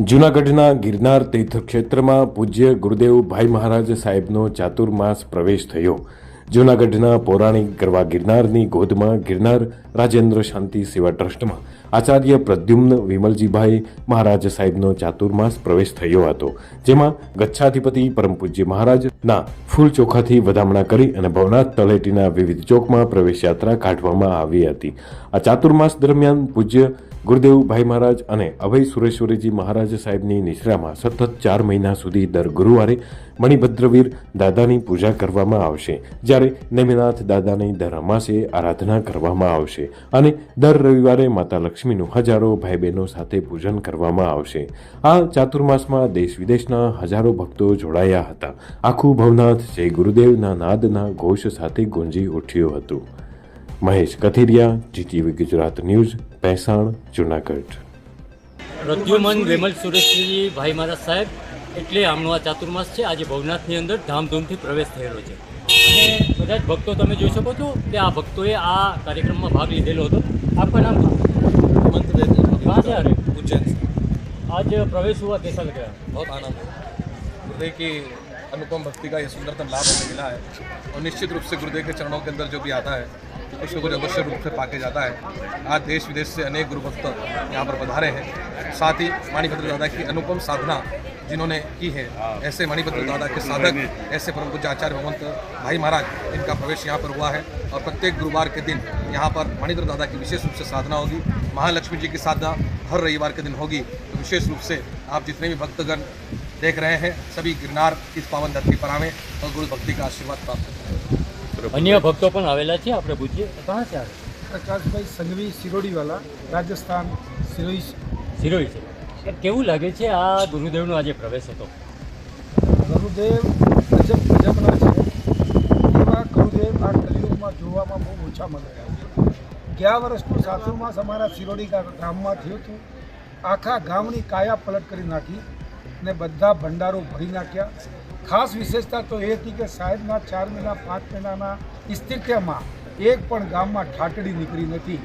જૂનાગઢના ગિરનાર તીર્થક્ષેત્રમાં પૂજ્ય ગુરુદેવ ભાઈ મહારાજ સાહેબનો ચાતુર્માસ પ્રવેશ થયો. જૂનાગઢના પૌરાણિક ગરવા ગિરનારની ગોદમાં ગિરનાર રાજેન્દ્ર શાંતિ સેવા ટ્રસ્ટમાં આચાર્ય પ્રદ્યુમ્ન વિમલજીભાઈ મહારાજ સાહેબનો ચાતુર્માસ પ્રવેશ થયો હતો, જેમાં ગચ્છાધિપતિ પરમ પૂજ્ય મહારાજના ફૂલ ચોખાથી વધામણા કરી અને ભવનાથ તળેટીના વિવિધ ચોકમાં પ્રવેશ યાત્રા કાઢવામાં આવી હતી. આ ચાતુર્માસ દરમિયાન પૂજ્ય ગુરુદેવ ભાઈ મહારાજ અને અભય સુરેશ્વરીજી મહારાજ સાહેબની નિશ્રામાં સતત ચાર મહિના સુધી દર ગુરુવારે મણિભદ્રવીર દાદાની પૂજા કરવામાં આવશે. જ્યારે નેમિનાથ દાદાની દર અમાસે આરાધના કરવામાં આવશે અને દર રવિવારે માતા લક્ષ્મીનું હજારો ભાઈ બહેનો સાથે પૂજન કરવામાં આવશે. આ ચાતુર્માસમાં દેશ વિદેશના હજારો ભક્તો જોડાયા હતા. આખું ભવનાથ જય ગુરુદેવના નાદના ઘોષ સાથે ગુંજી ઉઠ્યું હતું. મહેશ કથિરિયા જીટીવી ગુજરાત ન્યૂઝ ભેસાણ જુનાગઢ પ્રદ્યુમન વિમલ સુરેશજી ભાઈ મહારાજ સાહેબ એટલે આમનો આ ચાતુર્માસ છે આજે ભવનાથની અંદર ધામધૂમથી પ્રવેશ થયેલો છે અને બધા જ ભક્તો તમે જોઈ શકો છો કે આ ભક્તોએ આ કાર્યક્રમમાં ભાગ લીધેલો હતો આપકા નામ मंत्र देते हैं कहाँ से आ रहे उज्जैन से आज प्रवेश हुआ कैसा लग रहा बहुत आनंद है गुरुदेव की अनुपम भक्ति का ये सुंदरतम लाभ हमें मिला है और निश्चित रूप से गुरुदेव के चरणों के अंदर जो भी आता है कुछ कुछ अवश्य रूप से पाके जाता है। आज देश विदेश से अनेक गुरु भक्त यहाँ पर पधारे हैं। साथ ही मणिभद्र दादा की अनुपम साधना जिन्होंने की है। ऐसे मणिभद्र दादा के साधक, ऐसे परम पूज्य आचार्य भगवंत भाई महाराज, इनका प्रवेश यहाँ पर हुआ है। और प्रत्येक गुरुवार के दिन यहाँ पर मणिभद्र दादा की विशेष रूप से साधना होगी। महालक्ष्मी जी की साधना हर रविवार के दिन होगी। तो विशेष रूप से आप जितने भी भक्तगण देख रहे हैं, सभी गिरनार, इस पावन धरती पर आवें और गुरु भक्ति का आशीर्वाद प्राप्त करें। આપણે અન્ય ભક્તો પણ આવેલા છે આપણે પૂછીએ. કહાં છે પ્રકાશભાઈ સંઘવી સિરોડીવાલા રાજસ્થાન સિરોહી સિરોહી છે. કેવું લાગે છે આ ગુરુદેવનો આજે પ્રવેશ હતો? ગુરુદેવ ગજબ ગજબના છે. એવા ગુરુદેવ આ કલયુગમાં જોવામાં બહુ ઓછા મળે. ગયા વર્ષનું સાતમું માસ અમારા સિરોડી ગામમાં થયું હતું. આખા ગામની કાયા પલટ કરી નાખી ને બધા ભંડારો ભરી નાખ્યા. ખાસ વિશેષતા તો એ હતી કે સાહેબના ચાર મહિના, પાંચ મહિનાના સ્થિત્યમાં એક પણ ગામમાં ઠાટડી નીકળી નથી.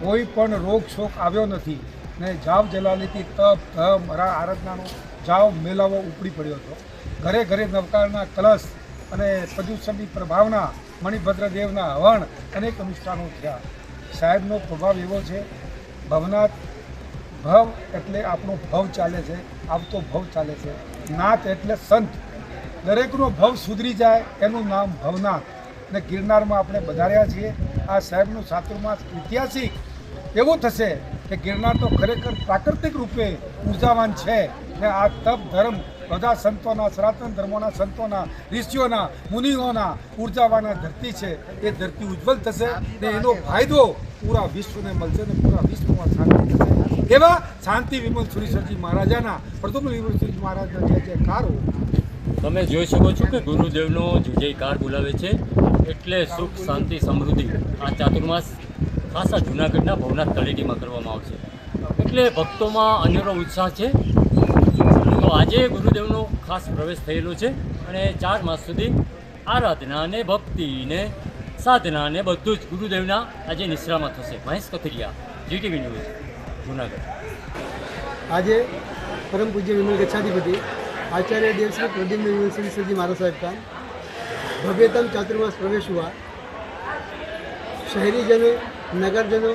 કોઈ પણ રોગ, શોક આવ્યો નથી ને જાવ જલાલીથી તપ, ધમ રા આરાધનાનો જાવ મેલાવો ઉપડી પડ્યો હતો. ઘરે ઘરે નવકારના કલશ અને પ્રદૂષણની પ્રભાવના, મણિભદ્રદેવના હવણ અનેક અનુષ્ઠાનો થયા. સાહેબનો પ્રભાવ એવો છે, ભવનાથ ભવ એટલે આપણો ભવ ચાલે છે, આવતો ભવ ચાલે છે. નાથ એટલે સંત. દરેકનો ભવ સુધરી જાય, એનું નામ ભવનાથ. ને ગિરનારમાં આપણે વધાર્યા છીએ. આ સાહેબનું ચાતુર્માસ ઐતિહાસિક એવું થશે કે ગિરનાર તો ખરેખર પ્રાકૃતિક રૂપે ઉર્જાવાન છે. ને આ તપ ધર્મ બધા સંતોના, સનાતન ધર્મોના સંતોના, ઋષિઓના, મુનિઓના ઉર્જાવાના ધરતી છે. એ ધરતી ઉજ્જવલ થશે ને એનો ફાયદો પૂરા વિશ્વને મળશે ને પૂરા વિશ્વમાં શાંતિ થશે. એવા શાંતિ વિમલ સુરેશ્વરજી મહારાજાના, પ્રથમ વિમલ સુરેશ મહારાજના જે જયકારો તમે જોઈ શકો છો કે ગુરુદેવનો જય જયકાર બોલાવે છે. એટલે સુખ, શાંતિ, સમૃદ્ધિ આ ચાતુર્માસ ખાસા જૂનાગઢના ભવનાથ તળેટીમાં કરવામાં આવશે. એટલે ભક્તોમાં અનેરો ઉત્સાહ છે. તો આજે ગુરુદેવનો ખાસ પ્રવેશ થયેલો છે અને ચાર માસ સુધી આરાધના અને ભક્તિને સાધના ને બધું જ ગુરુદેવના આજે નિશ્રામાં થશે. Mahesh Kathiriya GTV news Junagadh આજે परम पूज्य विमल गच्छाधिपति आचार्य देव श्री प्रद्युम्न विमल सिंह सर जी महाराज साहब का भव्यतम चातुर्मास प्रवेश हुआ शहरीजनों नगरजनों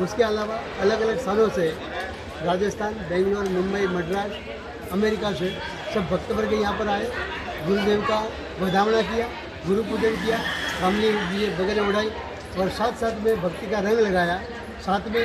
उसके अलावा अलग अलग स्थानों से राजस्थान बेंगलोर मुंबई मद्रास अमेरिका से सब भक्त वर्ग यहाँ पर आए गुरुदेव का वधामना किया गुरु पूजन किया फैमिली दिए वगैरह उड़ाई और साथ साथ में भक्ति का रंग लगाया साथ में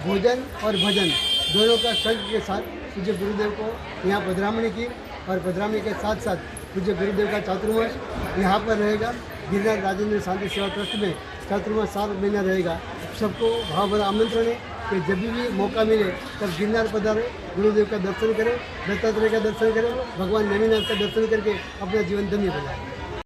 भोजन और भजन, दोनों का संग के साथ पूज्य गुरुदेव को यहाँ पधरामणी की और पधरामणी के साथ साथ पूज्य गुरुदेव का चातुर्मास यहाँ पर रहेगा। गिरनार राजेंद्र शांति सेवा ट्रस्ट में चातुर्मास सात महीना रहेगा। सबको भाव भरा आमंत्रण है कि जब भी मौका मिले, तब गिरनार पधारे, गुरुदेव का दर्शन करें, दत्तात्रेय का दर्शन करें, भगवान नवीनाथ का दर्शन करके अपना जीवन धन्य बनाएँ।